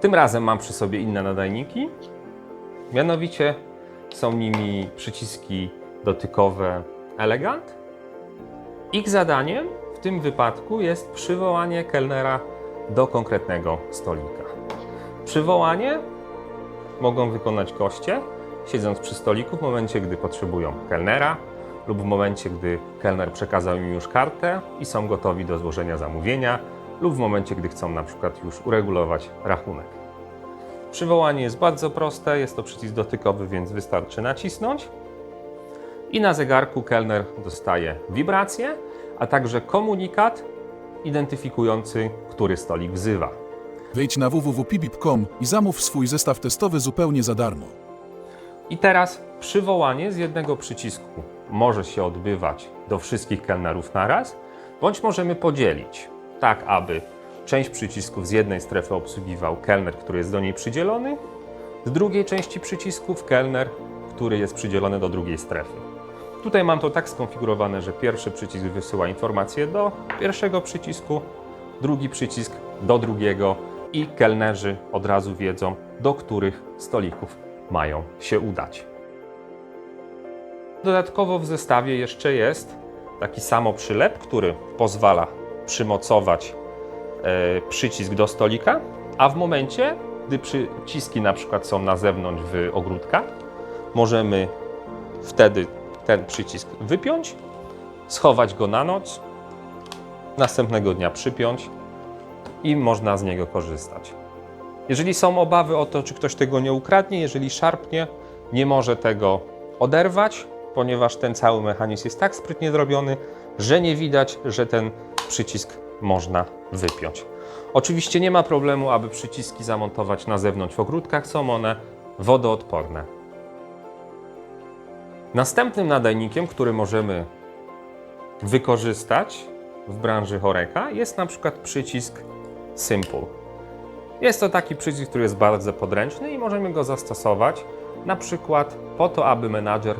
Tym razem mam przy sobie inne nadajniki. Mianowicie są nimi przyciski dotykowe Elegant. Ich zadaniem w tym wypadku jest przywołanie kelnera do konkretnego stolika. Przywołanie mogą wykonać goście, siedząc przy stoliku w momencie, gdy potrzebują kelnera lub w momencie, gdy kelner przekazał im już kartę i są gotowi do złożenia zamówienia lub w momencie, gdy chcą na przykład już uregulować rachunek. Przywołanie jest bardzo proste, jest to przycisk dotykowy, więc wystarczy nacisnąć i na zegarku kelner dostaje wibrację, a także komunikat identyfikujący, który stolik wzywa. Wejdź na www.pibip.com i zamów swój zestaw testowy zupełnie za darmo. I teraz przywołanie z jednego przycisku może się odbywać do wszystkich kelnerów naraz, bądź możemy podzielić, tak aby część przycisków z jednej strefy obsługiwał kelner, który jest do niej przydzielony, z drugiej części przycisków kelner, który jest przydzielony do drugiej strefy. Tutaj mam to tak skonfigurowane, że pierwszy przycisk wysyła informację do pierwszego przycisku, drugi przycisk do drugiego i kelnerzy od razu wiedzą, do których stolików mają się udać. Dodatkowo w zestawie jeszcze jest taki samoprzylep, który pozwala przymocować e, przycisk do stolika, a w momencie, gdy przyciski na przykład są na zewnątrz w ogródkach, możemy wtedy ten przycisk wypiąć, schować go na noc, następnego dnia przypiąć i można z niego korzystać. Jeżeli są obawy o to, czy ktoś tego nie ukradnie, jeżeli szarpnie, nie może tego oderwać, ponieważ ten cały mechanizm jest tak sprytnie zrobiony, że nie widać, że ten przycisk można wypiąć. Oczywiście nie ma problemu, aby przyciski zamontować na zewnątrz w ogródkach, są one wodoodporne. Następnym nadajnikiem, który możemy wykorzystać w branży Horeka jest na przykład przycisk Simple. Jest to taki przycisk, który jest bardzo podręczny i możemy go zastosować na przykład po to, aby menadżer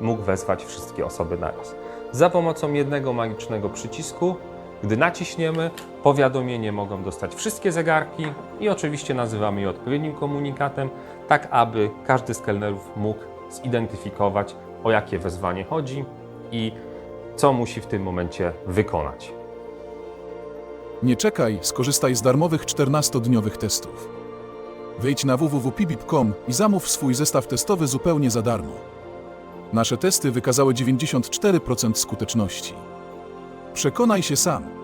mógł wezwać wszystkie osoby naraz. Za pomocą jednego magicznego przycisku, gdy naciśniemy, powiadomienie mogą dostać wszystkie zegarki i oczywiście nazywamy je odpowiednim komunikatem, tak aby każdy z kelnerów mógł zidentyfikować, o jakie wezwanie chodzi i co musi w tym momencie wykonać. Nie czekaj, skorzystaj z darmowych 14-dniowych testów. Wejdź na www.pibip.com i zamów swój zestaw testowy zupełnie za darmo. Nasze testy wykazały 94% skuteczności. Przekonaj się sam.